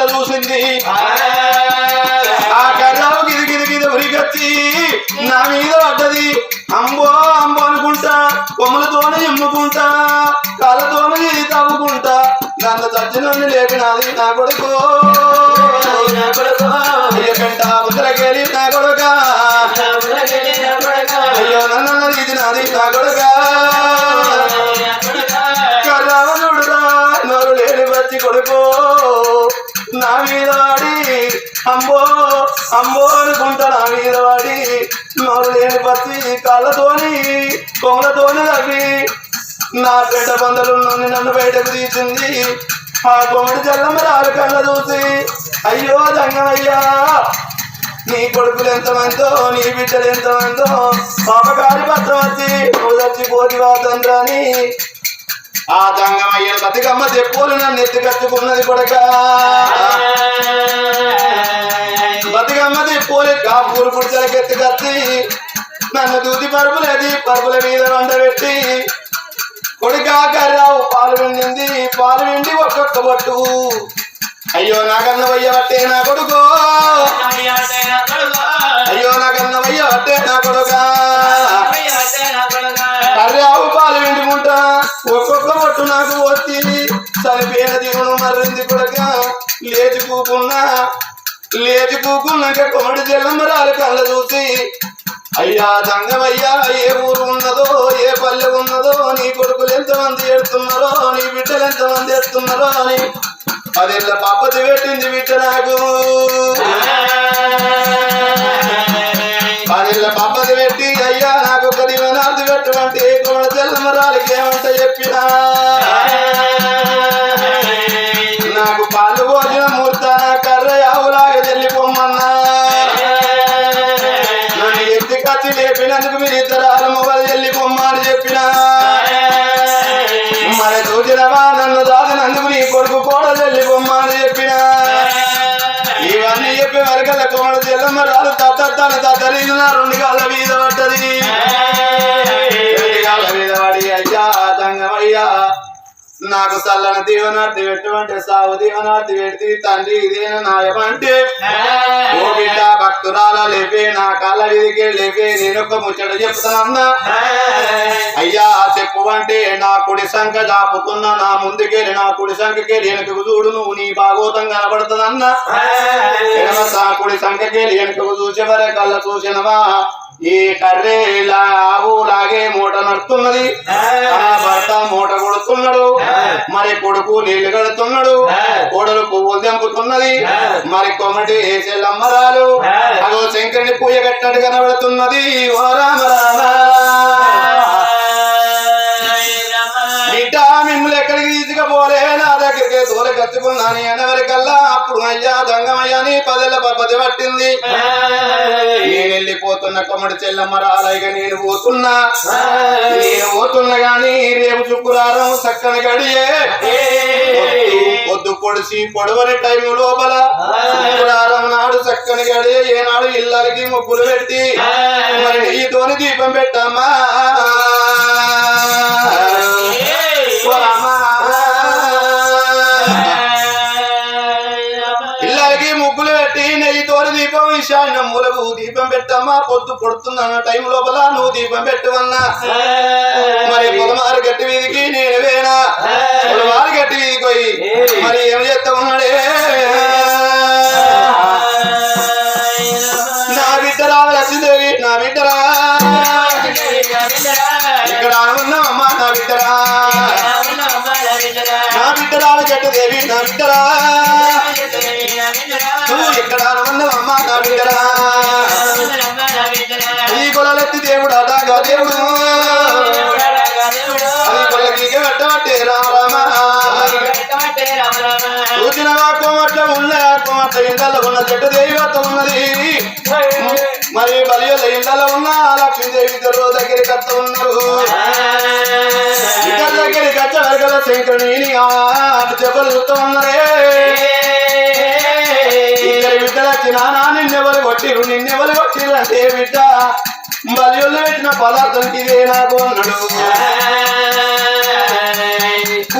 కళ్ళ చూసింది ఆ కర్రావు గిరిగిరి గిరి గిది ఉరిగచ్చి నా మీద పడ్డది. అంబో అంబో అనుకుంటా కొమ్మలతోనే ఎమ్ముకుంటా కాళ్ళతోనే తవ్వుకుంటా. నన్ను చచ్చినోని లేపినది నా కొడుకు. అయ్య ముద్రకెళ్ళి నా కొడుక. అయ్యో నన్ను ఇది నాది నా కొడుక. నా మీద వాడి అంబో అంబో అనుకుంటా నా మీద వాడి నోరు లేని బతి కాళ్ళతోని కొమ్మలతోని తగ్గి నా పేట బందలు నుండి నన్ను బయటకు తీసింది. ఆ కొమ్మడి జల్లమ్మ రాలు కళ్ళ చూసి అయ్యో దంగమయ్యా నీ కొడుకులు ఎంతమందో నీ బిడ్డలు ఎంతమందో పాపకారి పత్రం వచ్చి వచ్చి చచ్చిపోతి వాతంద్రాని ఆ దంగమయ్య బతికమ్మ చెప్పులు నన్ను ఎత్తుకట్టుకున్నది కొడక. బతికమ్మ చెప్పులు కాపూరు పుడిచలకి ఎత్తుకత్తి నన్ను దూది పరుపులేది పరుపుల మీద వంట పెట్టి. కొడుకా కర్రావు పాలు వెండింది పాలు వెండి ఒక్కొక్క బట్టు. అయ్యో నాకన్న వయ్య బట్టే నా కొడుకు. అయ్యో నాకన్న వయ్య బట్టే నా కొడుకా. కర్రావు గుంట ఒక్కొక్క మట్టు నాకు వచ్చి చనిపోయిన దీవును మర్రింది కొడక లేచి కూకున్నా. లేచి కూకున్నాక కొమడి జల్లమరాలు కళ్ళ చూసి అయ్యా దంగమయ్యా ఏ ఊరు ఉన్నదో ఏ పల్లె ఉన్నదో నీ కొడుకులు ఎంతమంది ఎడుతున్నారో నీ బిడ్డలు ఎంతమంది ఎడుతున్నారో అని పదేళ్ళ పప్పతి పెట్టింది బిడ్డ నాకు. పదేళ్ళ పప్పతి పెట్టి అయ్యా నాకు ఒక దివనార్థి పెట్టమంటే కొమడ ఏమంట చెప్పినా? నాకు చల్లని దీవనార్థి పెట్టమంటే సాగు దీవనార్థి పెడితే తండ్రి ఇదేనా నాయమంటే? ఓ బిడ్డ భక్తురాల లేపే నా కాళ్ళ విధికే లేపే నేను ఒక ముచ్చట చెప్తానన్నా? అయ్యా చెప్పు అంటే నా కుడి సంఖ దాపుతున్నా నా ముందుకెళ్ళి నా కుడి సంఖకెళ్ళి వెనుకకు చూడు నువ్వు నీ భాగోతం కనబడుతుందన్నా? సా కుడి సంఖకెళ్ళి వెనుకకు చూసే వరే కళ్ళ చూసినవా ఈ కర్రేలా ఆవు లాగే మూట నడుతున్నది. భర్త మరి కొడుకు నీళ్ళు కడుతున్నాడు. కోడలు పువ్వులు తెంపుతున్నది. మరి కొమ్మటి వేసేలమ్మరాలు అదో శంకరుని పూజ కట్టినట్టు కనబడుతున్నది. ఓ రామ రామ. తోలే కట్టుకున్నాను అనవరికల్లా అప్పుడు అయ్యా దొంగమయ్యాని పదేళ్ళ పది పట్టింది. నేను వెళ్ళిపోతున్న కొమ్మడి చెల్లమ్మ రాలయ్య నేను పోతున్నా. నేను పోతున్నా గాని రేపు శుక్రవారం చక్కని గడియే. పొద్దు- పొడిసి పొడవని టైం లోపల శుక్రవారం నాడు చక్కని గడియే. ఏనాడు ఇళ్ళకి ముగ్గులు పెట్టి మరి నెయ్యితోని దీపం పెట్టమ్మా. నువ్వు దీపం పెట్టమ్మా పొద్దు పొడుతున్నా టైం లోపల నువ్వు దీపం పెట్టవన్నా. మరి పొలమారు గట్టి వీధికి నేను వేనా? పొలమారు గట్టి వీధికి పోయి మరి ఏం చేస్తా ఉన్నాడే నా బిడ్డరా లక్ష్మీదేవి నా బిడ్డరా ఇక్కడ ఉన్నామమ్మా నా బిడ్డరా నా బిడ్డరా గట్టుదేవి నా బిడ్డరా నువ్వు ఇక్కడ ఉన్నామమ్మా నా బిడ్డరా ఈ కొలలెత్తి దేవుడు అటాగా దేవుడు. అది కొలకి కట్టబట్టే రామ చూసిన కోమట్ల ఉన్న కోమట్ల ఇండల్లో ఉన్న చెట్టు దేవత ఉన్నది. మరి బలియల ఇండలో ఉన్న లక్ష్మీదేవి ఇద్దరు దగ్గరికి కత్త ఉన్నారు. ఇద్దరు దగ్గరికి కచ్చ వర్గల శంకరుని చెప్పలు చూస్తూ ఉన్నారే. ఇద్దరు బిడ్డలు వచ్చి నిన్నెవరు కొట్టిరు నిన్నెవరు కొట్టిరు అంటే బిడ్డ. బలియల్లో పెట్టిన పదార్థం ఇదే నాకు అన్నాడు.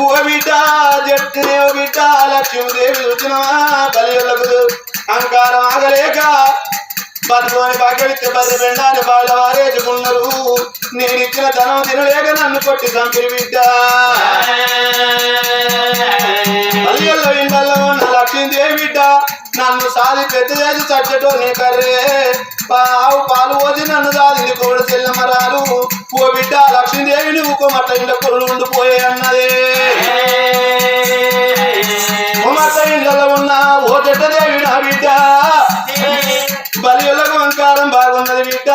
ఓ బిడ్డ జట్టునే ఓ బిడ్డ లక్ష్మీదేవి చూసినవా బలియోళ్ళకు అహంకారం ఆగలేక బతుకోని భాగ్యమిత్తే బతి పెండాన్ని బాల వారేసుకున్నారు నేను ఇచ్చిన ధనం తినలేక నన్ను కొట్టి చంపిరి బిడ్డ. పల్లెల్లో ఇండల్లో ఉన్న లక్ష్మీదేవి బిడ్డ. నన్ను సాది పెద్ద చేసి చచ్చటో నీ కర్రే. ఆవు పాలు పోసి నన్ను దాదిని కోడి చెల్లమరాలు ఓ బిడ్డ లక్ష్మీదేవి నువ్వు కొమట్ల ఇండ కొలు ఉండిపోయే అన్నదే. కుమట్ల ఇండ్లలో ఉన్న ఓ చెట్టదేవి నా బిడ్డ. బలియులకు అంకారం బాగున్నది బిడ్డ.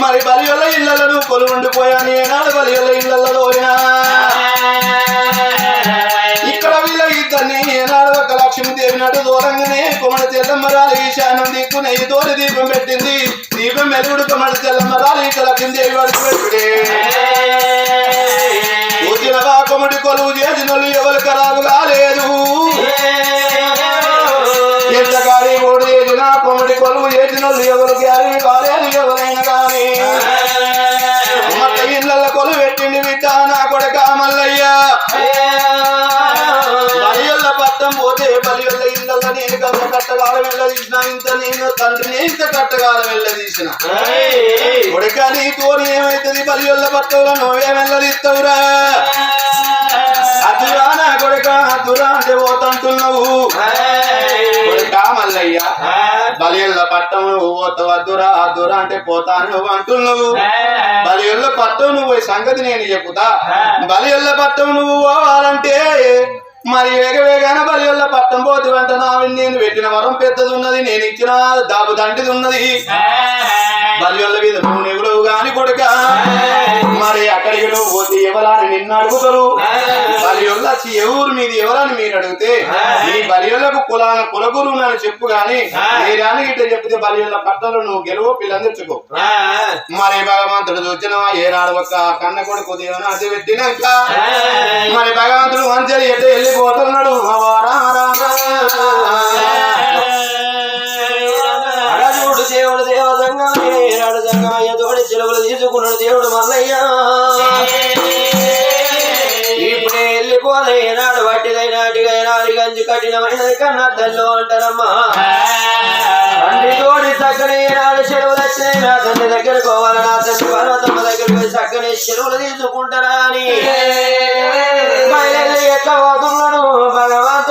మరి బలియుల ఇళ్ళలో నువ్వు కొలు ఉండిపోయాను ఏనాడు బలియుల ఇళ్ళలో ఇక్కడ వీళ్ళ ఇద్దరిని ఏనాడు ఒక లక్ష్మీదేవి నటు దూరంగానే కొమడ తెల్లమ్మరాలు ఈశానం దిక్కు నెయ్యి తోటి దీపం పెట్టింది. దీపం మెరుగుడు కొమడ తెల్లమ్మరాలు ఇక లక్ష్మీదేవి వరకు పెట్టుడే. కొలువు చేసిన ఎవరు ఖరాబు కాలేదు కొలువు చేసిన వాళ్ళు ఎవరు గ్యారీ కాలేదు ఎవరైనా కానీ. మత ఇళ్ళ కొలువు పెట్టింది బిడ్డ నా కొడక మల్లయ్యా. బలియల్ల పట్టం పోతే బలియల్ల ఇళ్ళల్లో నేను కథ కట్టగాల వెళ్ళదీసిన ఇంత నేను తండ్రిని ఇంత కట్టగాల వెళ్ళదీసిన కొడుక నీ తోని ఏమైతుంది? బలియల్ల పట్టంలో నువ్వే కొడుక అదురా బలియల్ల పట్టం నువ్వు పోతావు అంటే పోతాను నువ్వు అంటున్నావు. బలియల్ల పట్టం నువ్వు సంగతి నేను చెప్పుతా బలియల్ల పట్టం నువ్వు పోవాలంటే మరి వేగ వేగాన బలియల్ల పట్టం పోతే వెంట నా నేను పెట్టిన వరం పెద్దది ఉన్నది నేను ఇచ్చిన దాబు దంటిది ఉన్నది బలియల్ల మీద నువ్వు నెగులవు గాని కొడుక. పోతే ఎవరని నిన్ను అడుగుతారు. బలియొల్ల వచ్చి ఎవరు మీది ఎవరని మీరు అడిగితే ఈ బలియొల్లకు కులాన కులగురు అని చెప్పు గాని మీరానికి ఇట్లా చెప్తే బలియొల్ల పట్టణంలో నువ్వు గెలువు పిల్లని తెచ్చుకో. మరి భగవంతుడు చూచిన ఏనాడు ఒక కన్న కొడుకు దేవుని అది పెట్టినాక మరి భగవంతుడు మంచిగా ఎటు వెళ్ళిపోతున్నాడు? దేవుడు సంగమయ్య తోడి చెలువులు తీసుకున్నాడు దేవుడు మల్లయ్య. గంజి కఠినమైనది కన్నా తల్లు అంటారమ్మా. తండ్రి తోడి చక్కని ఏనాడు చెరువులు వచ్చినాయి నా తండ్రి దగ్గర పోవాలి నా తండ్రి పర్వతమ్మ దగ్గర పోయి చక్కని చెరువులు తీసుకుంటారా అని. ఎట్లా పోతున్నాడు? భగవంతుడు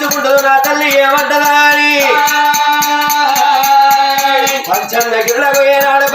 కోపగించుకుంటుందో నా తల్లి ఏమంటదా అని పనబడి దిక్కు ఏనాడు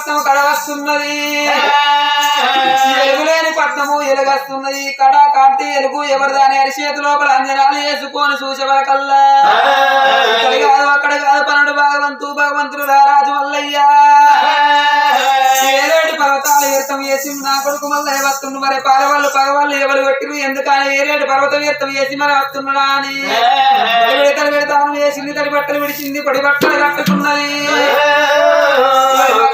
పట్నం కడ వస్తున్నది. ఎలుగులేని పట్నము ఎలుగస్తున్నది. కడ కాంతి ఎలుగు ఎవరు దాని అరిచేతి లోపల అంజనాలు వేసుకొని చూసేవరకల్లా ఇక్కడ కాదు అక్కడ కాదు పన్నెండు భగవంతు భగవంతుడు రారాజు వేసి నా కొడుకు మల్లయ్య వస్తుండు మరి పగవాళ్ళు పగవాళ్ళు ఎవరు పెట్టిరు ఎందుకని ఏరేడు పర్వత తీర్థం వేసి మరి వస్తున్నాడా అని? తడి పెడతలు పెడతాను వేసింది తడి బట్టలు విడిచింది పొడి బట్టలు కట్టుకున్నది.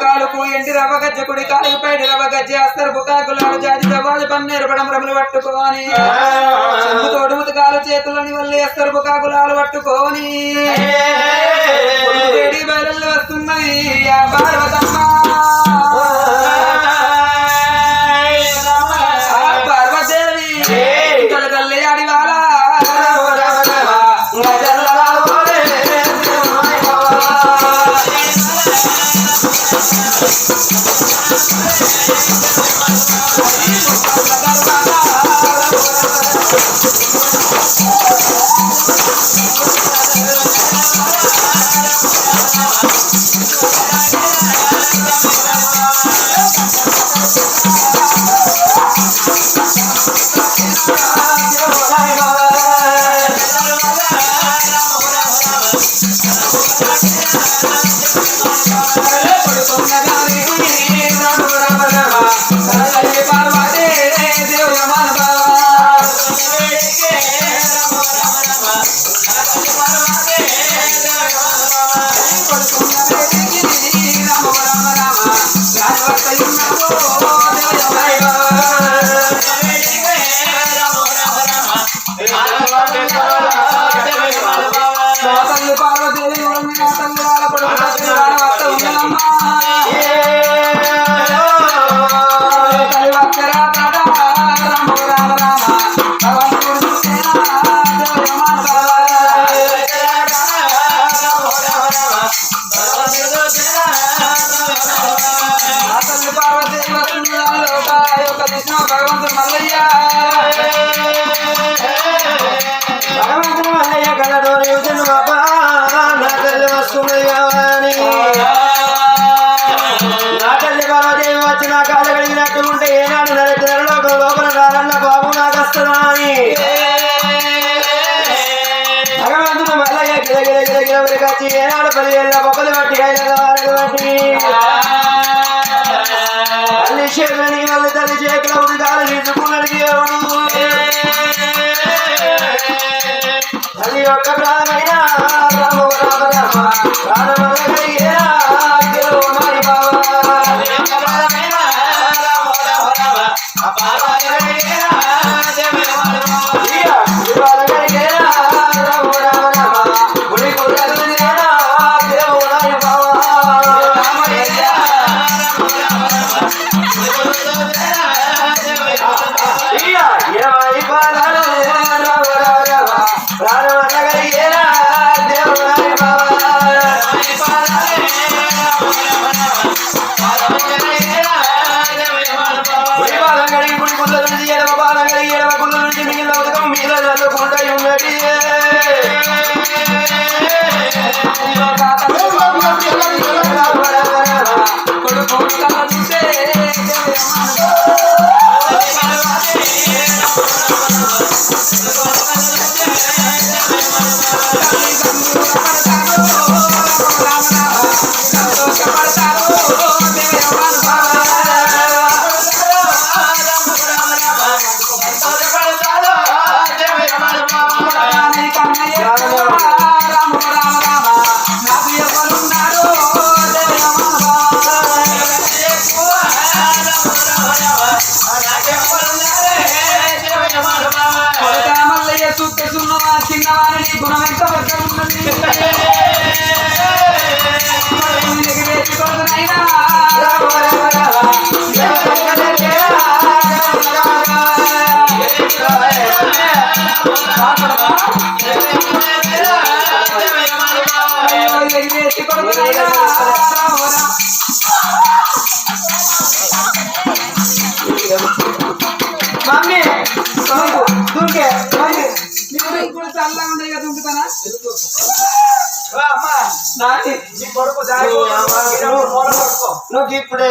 కాలుకు ఎండి రవ్వ గజ్జ కుడి కాలుకు పైడి రవ్వ గజ్జ అస్తరు బుకాకులాడు జాతి దవాది పన్నీరు పడమరములు పట్టుకొని. చెంబు తోడుముత కాలు చేతులని వల్లి అస్తరు బుకాకులాలు పట్టుకొని. వేడి బయలు ఆ పార్వతమ్మ. పార్వతే రామ రామ. రామ రాజవర్తయున్నో పార్వతీ మల్లయ్య గిల గిల గిల గిల వచ్చి ఏనాడు పదివేల బొక్కలు బట్టి వారికి బట్టి తల్లి చేతులని మళ్ళీ తల్లి చేతుల ఉడికాలు తీసుకున్నది దేవుడు తల్లి యొక్క ప్రాణమైన రామ రామ రామ. ప్రాణమల్ల కలిగేరా గెలువు బాలం కడిగి నుంచి ఎడమ బాలం ఎడమ నుంచి మిగిలిన ఉదకం ఉన్నది చిన్నవారిని గుణం ఎంత ఉన్నది. మమ్మీ దుర్గే నువ్వు ఇప్పుడే